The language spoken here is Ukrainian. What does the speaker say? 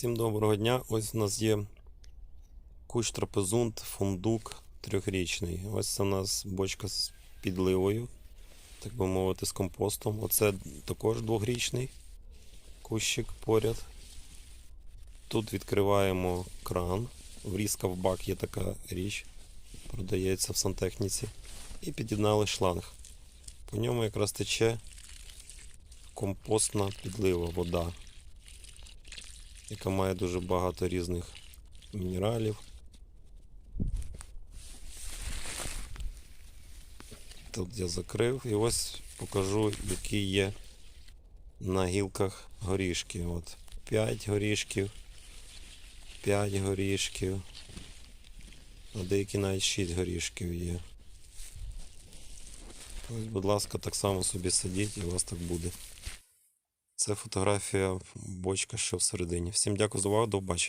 Всім доброго дня. Ось у нас є кущ трапезунт, фундук трьохрічний. Ось це у нас бочка з підливою, так би мовити, з компостом. Оце також двохрічний кущик поряд. Тут відкриваємо кран. Врізка в бак є така річ, продається в сантехніці. І під'єднали шланг. По ньому якраз тече компостна підлива, вода яка має дуже багато різних мінералів. Тут я закрив і ось покажу, які є на гілках горішки. От 5 горішків, 5 горішків, а деякі навіть 6 горішків є. Ось, будь ласка, так само собі сидіть і у вас так буде. Це фотографія бочка, що всередині. Всім дякую за увагу, до побачення.